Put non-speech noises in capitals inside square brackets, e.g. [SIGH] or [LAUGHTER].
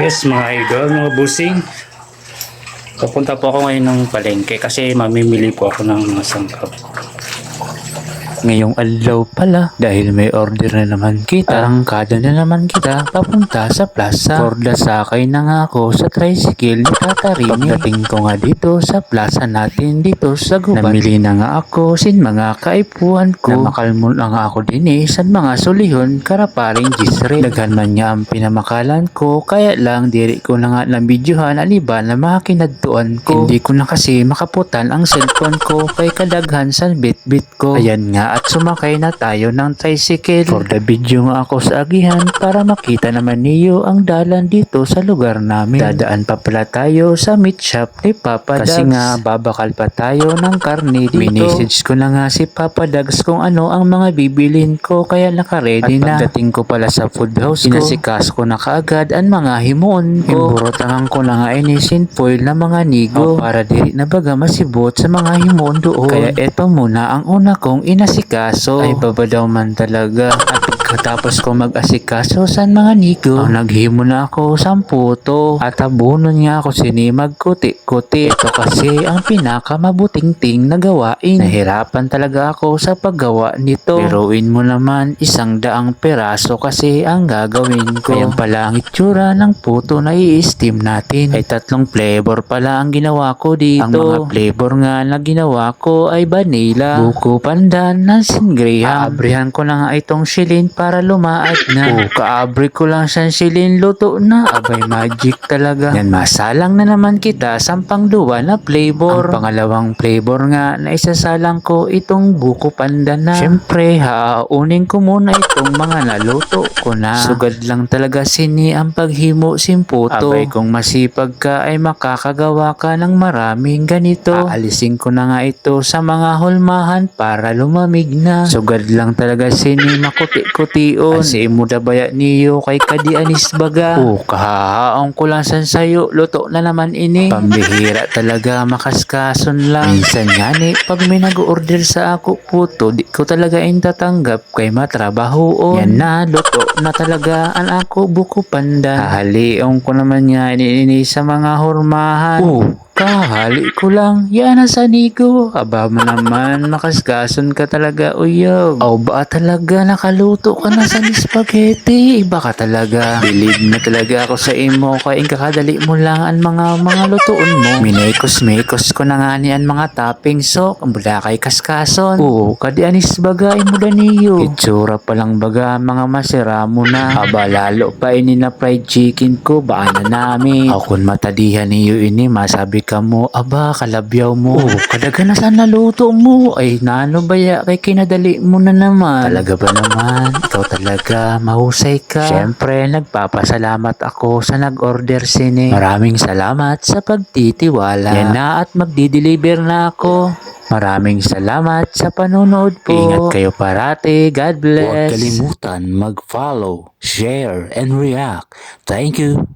Yes, mga idol, mga busing. Papunta po ako ngayon ng palengke kasi mamimili po ako ng mga sangkap. Ngayong alaw pala dahil may order na naman kita. Arangkada na naman kita papunta sa plaza. Korda sakay na nga ako sa tricycle ni Tata Rini. Pagdating ko nga dito sa plaza natin dito sa gubat. Namili na nga ako sin mga kaipuan ko. Namakalmol na nga ako din eh sa mga sulihon karaparing gisre. Daghan man niya ang pinamakalan ko kaya lang diri ko na nga nabidyohan aliban na mga kinadtuan ko. Hindi ko na kasi makaputan ang cellphone ko kay kadaghan sa bit-bit ko. Ayan nga at sumakay na tayo ng tricycle. For the video nga ako sa agihan para makita naman niyo ang dalan dito sa lugar namin. Dadaan pa pala tayo sa meat shop ni Papa Dags. Kasi nga babakal pa tayo ng karne dito. Minessage ko na nga si Papa Dags kung ano ang mga bibilin ko kaya nakaredy na. At pagdating ko pala sa food house ko, inasikas ko na kaagad ang mga himon ko. Imburotangan ko na nga inisin foil na mga nigo para diri na baga masibot sa mga himon doon. Kaya eto muna ang una kong inasikaso. Ay baba daw man talaga. At [LAUGHS] pagkatapos ko mag-asikaso sa mga nigo, ang naghimo na ako sa puto. At abunon nga ako sini magkuti-kuti. Ito kasi ang pinakamabuting-ting na gawain. Nahirapan talaga ako sa paggawa nito. Biruin mo naman isang daang peraso kasi ang gagawin ko. Kaya pala ang itsura ng puto na i-steam natin. Ay tatlong flavor pala ang ginawa ko dito. Ang mga flavor nga na ginawa ko ay vanilla, buko pandan, nansin graham. Aabrihan ko na nga itong shilin para lumaad na. O, kaabri ko lang siyang shilin, luto na. Abay, magic talaga. Yan, masalang na naman kita sa pangduwa na flavor. Ang pangalawang flavor nga na isasalang ko itong buko pandan na. Siyempre, haunin ko muna itong mga naluto ko na. Sugad lang talaga sini ang paghimo simputo. Abay, kung masipag ka ay makakagawa ka ng maraming ganito. Aalisin ko na nga ito sa mga hulmahan para lumamig na. Sugad lang talaga sini makuti-kutiun. Kasi mudabaya niyo kay kadianis baga. [LAUGHS] O, kahahaong ko lang san sayo. Luto na naman ini. Pambihira talaga makaskason lang. Minsan nga ni, pag may nag-order sa ako puto, di ko talaga intatanggap kay matrabaho Yan na, luto na talaga ang ako buko pandan. Hahaliong ko naman niya ini sa mga hurmahan. Oh, kahali ko lang. Yan na sa nigo. Aba mo naman, makaskason ka talaga, uyog. O ba talaga nakaluto ka na sa spaghetti? Iba ka talaga. Believe na talaga ako sa imo kaya kakadali mo lang ang mga mga lutuon mo. Minekos-mekos ko na nga ni ang mga topping so, ang bula kay kaskason. Oo, kadi anis baga imo daniyo. Itsura pa lang baga mga masira mo na. Aba lalo pa ini na fried chicken ko, baka na namin. Ako matadihan niyo ini, masabi ka mo, aba kalabyaw mo. Oo, kadaga na sana luto mo. Ay nano baya kay kinadali mo na naman. Talaga ba naman? Ikaw talaga, mahusay ka. Siyempre, nagpapasalamat ako sa nag-order sini. Maraming salamat sa pagtitiwala. Yan na at magdi-deliver na ako. Maraming salamat sa panonood po. Ingat kayo parati. God bless. Huwag kalimutan mag-follow, share, and react. Thank you.